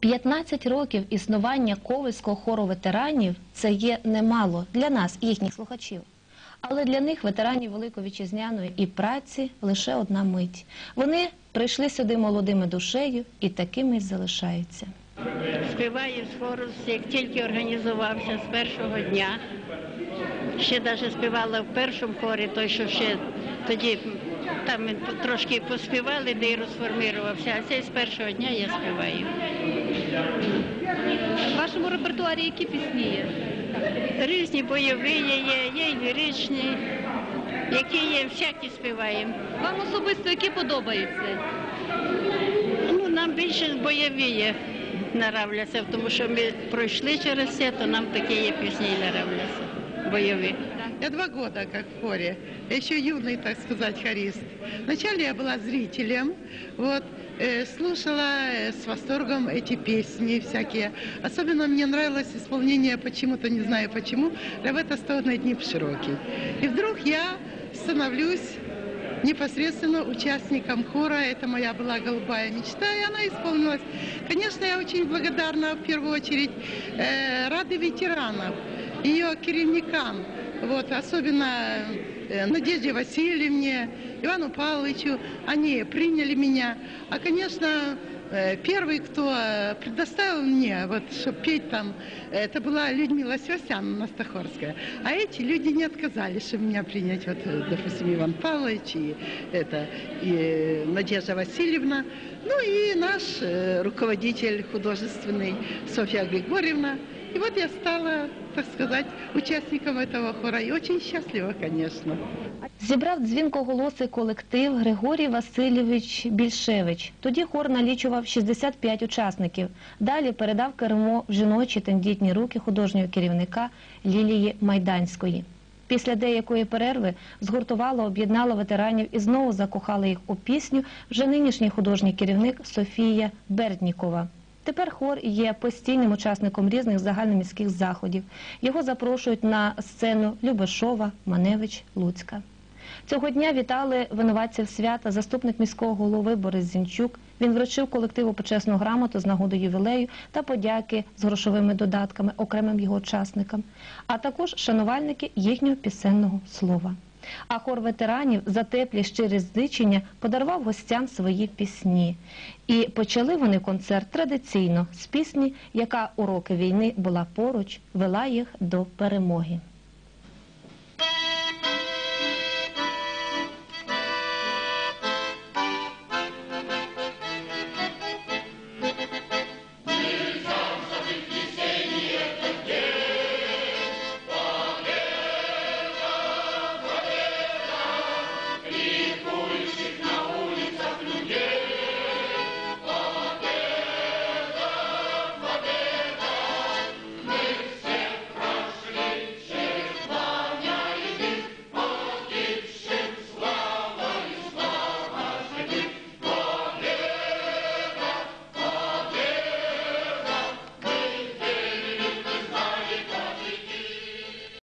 15 років існування Ковальського хору ветеранів це є немало для нас, їхніх слухачів. Але для них, ветеранів Великої Вітчизняної і праці, лише одна мить. Вони прийшли сюди молодими душею і такими й залишаються. Співаю з хору, як тільки організувався з першого дня. Ще навіть співала в першому хорі, той, що ще тоді там ми трошки поспівали, де й розформувався, а цей з першого дня я співаю. В вашому репертуарі які пісні є? Різні бойові є, є й ліричні, які є, всякі співаємо. Вам особисто які подобаються? Ну, нам більше бойові є, наравляться, тому що ми пройшли через це, то нам такі є пісні наравляться, бойові. Я два года как в хоре. Еще юный, так сказать, хорист. Вначале я была зрителем, вот, э, слушала э, с восторгом эти песни всякие. Особенно мне нравилось исполнение почему-то, не знаю почему, «Ревета сто на Дніп широкий». И вдруг я становлюсь непосредственно участником хора. Это моя была голубая мечта, и она исполнилась. Конечно, я очень благодарна в первую очередь э, Рады ветеранов, ее керівникам, вот, особенно э, Надежде Васильевне, Ивану Павловичу. Они приняли меня. А, конечно, э, первый, кто э, предоставил мне, вот, чтобы петь там, это была Людмила Свясяна Настахорская. А эти люди не отказались, чтобы меня принять, вот, допустим, Иван Павлович и, это, и Надежда Васильевна, ну и наш руководитель художественный Софья Григорьевна. И вот я стала, так сказать, участником этого хора. И очень счастлива, конечно. Зібрав дзвінкоголосий колектив Григорій Васильович Більшевич. Тоді хор налічував 65 учасників. Далі передав кермо в жіночі тендітні руки художнього керівника Лілії Майданської. Після деякої перерви згуртувало, об'єднало ветеранів і знову закохала їх у пісню вже нинішній художній керівник Софія Берднікова. Тепер хор є постійним учасником різних загальноміських заходів. Його запрошують на сцену Любешова, Маневич, Луцька. Цього дня вітали винуватців свята заступник міського голови Борис Зінчук. Він вручив колективу почесну грамоту з нагоди ювілею та подяки з грошовими додатками окремим його учасникам, а також шанувальники їхнього пісенного слова. А хор ветеранів за теплі щирі зичення подарував гостям свої пісні. І почали вони концерт традиційно з пісні, яка у роки війни була поруч, вела їх до перемоги.